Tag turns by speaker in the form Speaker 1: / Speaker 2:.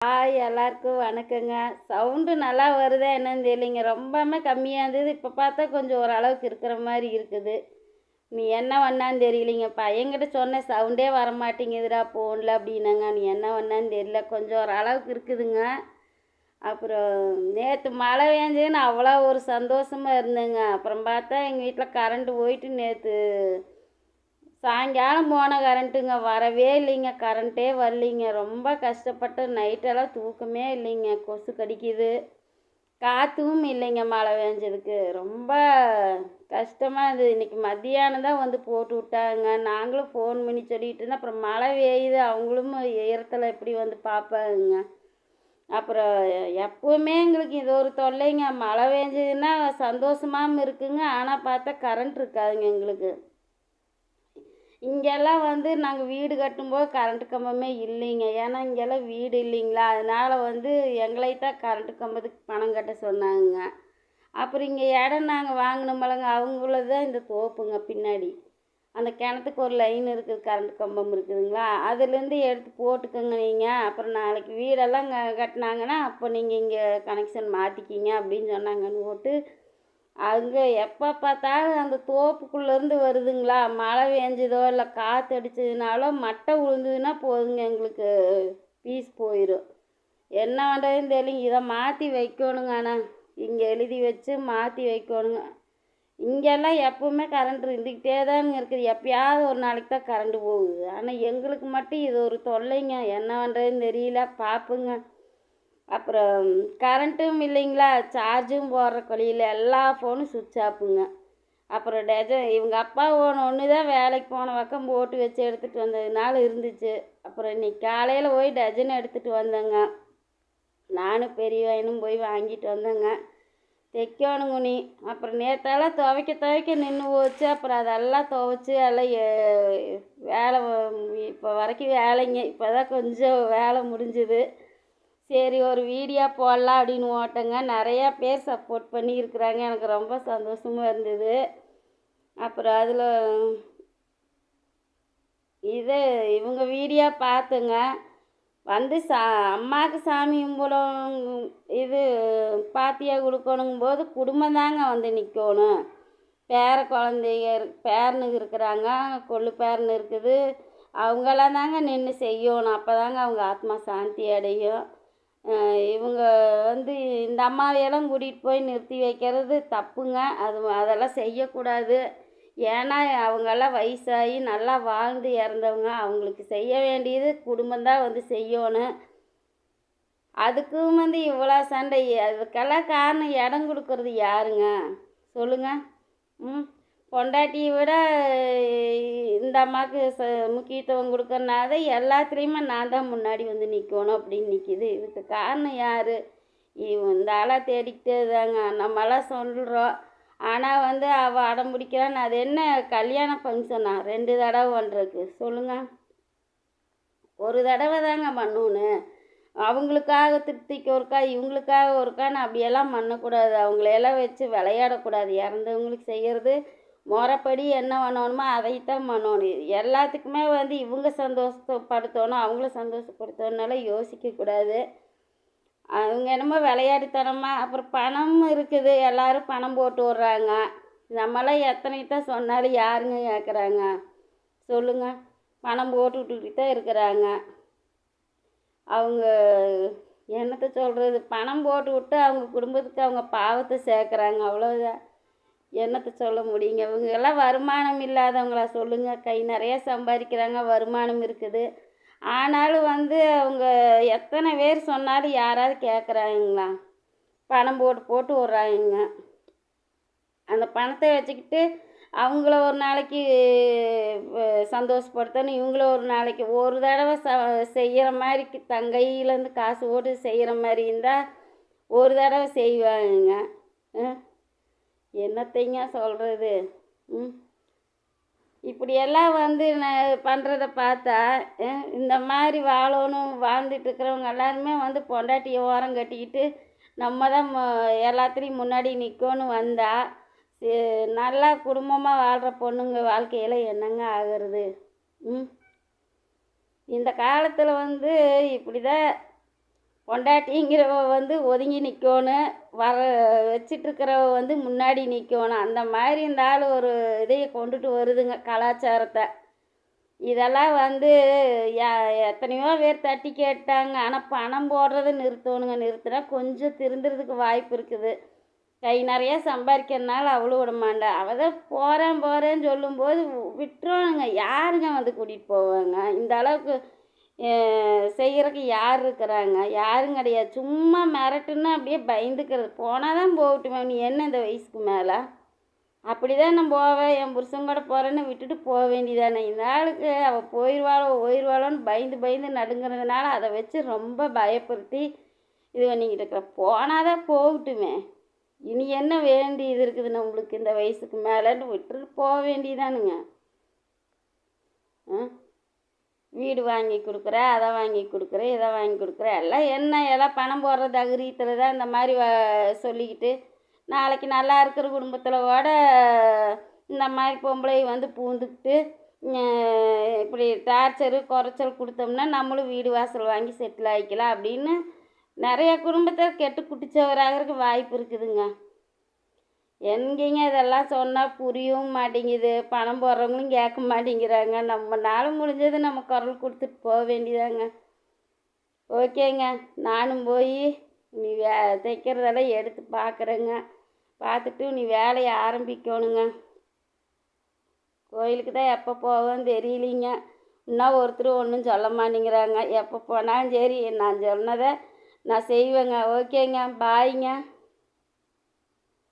Speaker 1: Hi எல்லாருக்கும் வணக்கங்க. Sound நல்லா வருதா என்னன்னு தெரியலைங்க. ரொம்பவுமே கம்மியாக இருந்தது. இப்போ பார்த்தா கொஞ்சம் ஓரளவுக்கு இருக்கிற மாதிரி இருக்குது. நீ என்ன பண்ணான்னு தெரியலைங்க. பையன்கிட்ட சொன்ன சவுண்டே வர மாட்டேங்குதுடா ஃபோனில் அப்படின்னாங்க. நீ என்ன பண்ணான்னு தெரியல. கொஞ்சம் ஓரளவுக்கு இருக்குதுங்க. அப்புறம் நேற்று மழை பெஞ்சதுன்னு அவ்வளோ ஒரு சந்தோஷமாக இருந்தேங்க. அப்புறம் பார்த்தா எங்கள் வீட்டில் கரண்ட்டு போயிட்டு நேற்று சாயங்காலம் போன கரண்ட்டுங்க வரவே இல்லைங்க. கரண்ட்டே வரலைங்க. ரொம்ப கஷ்டப்பட்டு நைட்டெல்லாம் தூக்கமே இல்லைங்க. கொசு கடிக்குது. காற்றும் இல்லைங்க மழை பெஞ்சதுக்கு. ரொம்ப கஷ்டமாக இருந்தது. இன்றைக்கி மத்தியானம் தான் வந்து போட்டு விட்டாங்க. நாங்களும் ஃபோன் பண்ணி சொல்லிகிட்டு இருந்தோம். அப்புறம் மழை பெய்யுது. அவங்களும் ஈரத்தில் எப்படி வந்து பார்ப்பாங்க. அப்புறம் எப்போவுமே எங்களுக்கு இது ஒரு தொல்லைங்க. மழை பெஞ்சதுன்னா சந்தோஷமாகவும் இருக்குங்க. ஆனால் பார்த்தா கரண்ட் இருக்காதுங்க எங்களுக்கு. இங்கெல்லாம் வந்து நாங்கள் வீடு கட்டும்போது கரண்ட்டு கம்பமே இல்லைங்க. ஏன்னா இங்கெல்லாம் வீடு இல்லைங்களா? அதனால் வந்து எங்களை தான் கரண்ட்டு கம்பத்துக்கு பணம் கட்ட சொன்னாங்க. அப்புறம் இங்கே இடம் நாங்கள் வாங்கினோம்லங்க அவங்களது தான் இந்த தோப்புங்க பின்னாடி. அந்த கிணத்துக்கு ஒரு லைன் இருக்குது கரண்ட் கம்பம் இருக்குதுங்களா? அதுலேருந்து எடுத்து போட்டுக்கோங்க நீங்கள் அப்புறம் நாளைக்கு வீடெல்லாம் க கட்டினாங்கன்னா அப்போ நீங்கள் இங்கே கனெக்ஷன் மாற்றிக்கிங்க அப்படின்னு சொன்னாங்கன்னு போட்டு அங்கே எப்போ பார்த்தாலும் அந்த தோப்புக்குள்ளேருந்து வருதுங்களா? மழை பெஞ்சதோ இல்லை காற்று அடிச்சதுனாலோ மட்டை விழுந்ததுன்னா போதுங்க எங்களுக்கு பீஸ் போயிடும் என்ன பண்ணுறதுன்னு தெரியல இதை மாற்றி வைக்கணுங்க ஆனால் இங்கே எழுதி வச்சு மாற்றி வைக்கணுங்க. இங்கெல்லாம் எப்பவுமே கரண்ட் இருந்துக்கிட்டே தானுங்க இருக்குது. எப்பயாவது ஒரு நாளைக்கு தான் கரண்ட்டு போகுது. ஆனால் எங்களுக்கு மட்டும் இது ஒரு தொல்லைங்க. என்ன பண்ணுறதுன்னு தெரியல. பார்ப்புங்க. அப்புறம் கரண்ட்டும் இல்லைங்களா? சார்ஜும் போடுற கொழியில் எல்லா ஃபோனும் சுவிட்ச் ஆஃபுங்க அப்புறம் டெஜ இவங்க அப்பா ஃபோன் ஒன்று தான் வேலைக்கு போன பக்கம் போட்டு வச்சு எடுத்துகிட்டு வந்ததுனால இருந்துச்சு. அப்புறம் இன்னைக்கு காலையில் போய் டஜன் எடுத்துகிட்டு வந்தேங்க. நானும் பெரிய பையனும் போய் வாங்கிட்டு வந்தேங்க. தைக்கணுங்க அப்புறம் நேற்றெல்லாம் துவைக்க துவைக்க நின்று போச்சு. அப்புறம் அதெல்லாம் துவைச்சி எல்லாம் வேலை இப்போ வரைக்கும் வேலைங்க. இப்போ தான் கொஞ்சம் வேலை முடிஞ்சுது. சரி ஒரு வீடியோ போடலாம் அப்படின்னு ஓட்டங்க. நிறையா பேர் சப்போர்ட் பண்ணியிருக்கிறாங்க. எனக்கு ரொம்ப சந்தோஷமாக இருந்தது. அப்புறம் அதில் இது இவங்க வீடியோ பார்த்துங்க. வந்து சா அம்மாவுக்கு சாமி கும்பிடும் இது பாத்தியாக கொடுக்கணுங்கும் போது குடும்பம் தாங்க வந்து நிற்கணும் பேர குழந்தைங்க பேரனுக்கு பேரனுங்க இருக்கிறாங்க. கொள்ளு பேரனு இருக்குது. அவங்களாம் தாங்க நின்று செய்யணும். அப்போ தாங்க அவங்க ஆத்மா சாந்தி அடையும். இவங்க வந்து இந்த அம்மாவையெல்லாம் கூட்டிகிட்டு போய் நிறுத்தி வைக்கிறது தப்புங்க. அது அதெல்லாம் செய்யக்கூடாது. ஏன்னா அவங்கெல்லாம் வயசாகி நல்லா வாழ்ந்து இறந்தவங்க. அவங்களுக்கு செய்ய வேண்டியது குடும்பந்தான் வந்து செய்யணும். அதுக்கும் வந்து இவ்வளோ சண்டை. அதுக்கெல்லாம் காரணம் இடம் கொடுக்கறது யாருங்க? சொல்லுங்கள் ம். பொண்டாட்டியை விட இந்த அம்மாவுக்கு ச முக்கியத்துவம் கொடுக்கறனால எல்லாத்துலேயுமே நான் தான் முன்னாடி வந்து நிற்கணும் அப்படின்னு நிற்கிது இதுக்கு காரணம் யார்? இவன் இந்த ஆளாக தேடிக்கிட்டே தாங்க. நம்மளாம் சொல்கிறோம் ஆனால் வந்து அவள் அடம் பிடிக்கிறான்னு அது என்ன? கல்யாண ஃபங்க்ஷனா ரெண்டு தடவை பண்ணுறதுக்கு சொல்லுங்கள் ஒரு தடவை தாங்க பண்ணணும் அவங்களுக்காக திருப்திக்கு ஒருக்கா இவங்களுக்காக ஒருக்கான்னு அப்படியெல்லாம் பண்ணக்கூடாது. அவங்களையெல்லாம் வச்சு விளையாடக்கூடாது. இறந்தவங்களுக்கு செய்கிறது முறைப்படி என்ன பண்ணணுமோ அதைத்தான் பண்ணணும். எல்லாத்துக்குமே வந்து இவங்க சந்தோஷப்படுத்தணும் அவங்கள சந்தோஷப்படுத்தணும்னால யோசிக்கக்கூடாது அவங்க என்னமோ விளையாட்டுத்தனமாக அப்புறம் பணம் இருக்குது. எல்லாரும் பணம் போட்டு விட்றாங்க. நம்மளாம் எத்தனை தான் சொன்னாலும் யாருங்க கேட்குறாங்க சொல்லுங்கள் பணம் போட்டு விட்டுக்கிட்டு தான் இருக்கிறாங்க. அவங்க என்னத்தை சொல்கிறது பணம் போட்டு விட்டு அவங்க குடும்பத்துக்கு அவங்க பாவத்தை சேர்க்குறாங்க. அவ்வளோதான் என்னத்த சொல்ல முடியுங்க? இவங்க எல்லாம் வருமானம் இல்லாதவங்களா? சொல்லுங்கள் கை நிறைய சம்பாதிக்கிறாங்க வருமானம் இருக்குது. ஆனாலும் வந்து அவங்க எத்தனை பேர் சொன்னாலும் யாராவது கேட்குறாங்களா பணம் போட்டு போட்டு விட்றாங்க அந்த பணத்தை வச்சுக்கிட்டு அவங்கள ஒரு நாளைக்கு சந்தோஷப்படுத்தணும். இவங்கள ஒரு நாளைக்கு ஒரு தடவை ச செய்கிற மாதிரி தங்கையிலேருந்து காசு போட்டு செய்கிற மாதிரி இருந்தால் ஒரு தடவை செய்வாங்க என்னத்தைங்க சொல்கிறது ம். இப்படியெல்லாம் வந்து நான் பண்ணுறத பார்த்தா இந்த மாதிரி வாழணும் வாழ்ந்துட்டு இருக்கிறவங்க எல்லாருமே வந்து பொண்டாட்டியை ஓரம் கட்டிக்கிட்டு நம்ம தான் ம- எல்லாத்துலேயும் முன்னாடி நிற்கணும் வந்தால் நல்லா குடும்பமாக வாழ்கிற பொண்ணுங்க வாழ்க்கையில் என்னங்க ஆகிறது? ம். இந்த காலத்தில் வந்து இப்படி தான் பொண்டாட்டிங்கிறவ வந்து ஒதுங்கி நிற்கணும் வர வச்சிட்ருக்கிறவ வந்து முன்னாடி நிற்கணும் அந்த மாதிரி இந்த ஆள் ஒரு இதையை கொண்டுட்டு வருதுங்க கலாச்சாரத்தை. இதெல்லாம் வந்து எத்தனையோ பேர் தட்டி கேட்டாங்க. ஆனால் பணம் போடுறதை நிறுத்தணுங்க. நிறுத்தினா கொஞ்சம் திருந்துறதுக்கு வாய்ப்பு இருக்குது. கை நிறையா சம்பாதிக்கிறதுனால அவ்வளோ விட மாட்டேன் அவள் தான் போகிறேன் போகிறேன்னு சொல்லும்போது விட்டுருவானுங்க. யாருங்க வந்து கூட்டிகிட்டு போவாங்க? இந்த அளவுக்கு செய்கிறக்கு யார் இருக்கிறாங்க? யாரும் கிடையாது. சும்மா மிரட்டுன்னா அப்படியே பயந்துக்கிறது. போனால் தான் போகட்டுமே. நீ என்ன இந்த வயசுக்கு மேலே? அப்படி தான் நான் போவேன். என் புருஷன் கூட போகிறேன்னு விட்டுட்டு போக வேண்டியதானே? இந்த ஆளுக்கு அவள் போயிடுவாளோ போயிடுவாளோன்னு பயந்து பயந்து நடுங்கிறதுனால அதை வச்சு ரொம்ப பயப்படுத்தி இது பண்ணிக்கிட்டு இருக்கிற. போனால் தான் போகட்டுமே. இனி என்ன வேண்டியது இருக்குது நம்மளுக்கு இந்த வயசுக்கு மேலேன்னு விட்டுட்டு போக வேண்டியதானுங்க. ஆ? வீடு வாங்கி கொடுக்குற அதை வாங்கி கொடுக்குற இதை வாங்கி கொடுக்குற எல்லாம் என்ன எல்லாம் பணம் போடுற தகுரியத்தில் தான் இந்த மாதிரி வ- சொல்லிக்கிட்டு நாளைக்கு நல்லா இருக்கிற குடும்பத்தில் கூட இந்த மாதிரி பொம்பளை வந்து பூந்துக்கிட்டு இப்படி டார்ச்சரு குறைச்சல் கொடுத்தோம்னா நம்மளும் வீடு வாசல் வாங்கி செட்டில் ஆகிக்கலாம் அப்படின்னு நிறைய குடும்பத்தை கெட்டு குட்டிச்சவராகிறதுக்கு வாய்ப்பு இருக்குதுங்க. எங்கேங்க? இதெல்லாம் சொன்னால் புரியவும் மாட்டேங்குது. பணம் போடுறவங்களும் கேட்க மாட்டேங்கிறாங்க. நம்மளால முடிஞ்சது நம்ம குரல் கொடுத்துட்டு போக வேண்டியதாங்க. ஓகேங்க. நானும் போய் நீ வே தைக்கிறதெல்லாம் எடுத்து பார்க்குறேங்க. பார்த்துட்டு நீ வேலையை ஆரம்பிக்கணுங்க. கோயிலுக்கு தான் எப்போ போவேன்னு தெரியலிங்க. இன்னும் ஒருத்தர் ஒன்றும் சொல்ல மாட்டேங்கிறாங்க. எப்போ போனாலும் சரி நான் சொன்னதை நான் செய்வேங்க. ஓகேங்க. பாய்ங்க.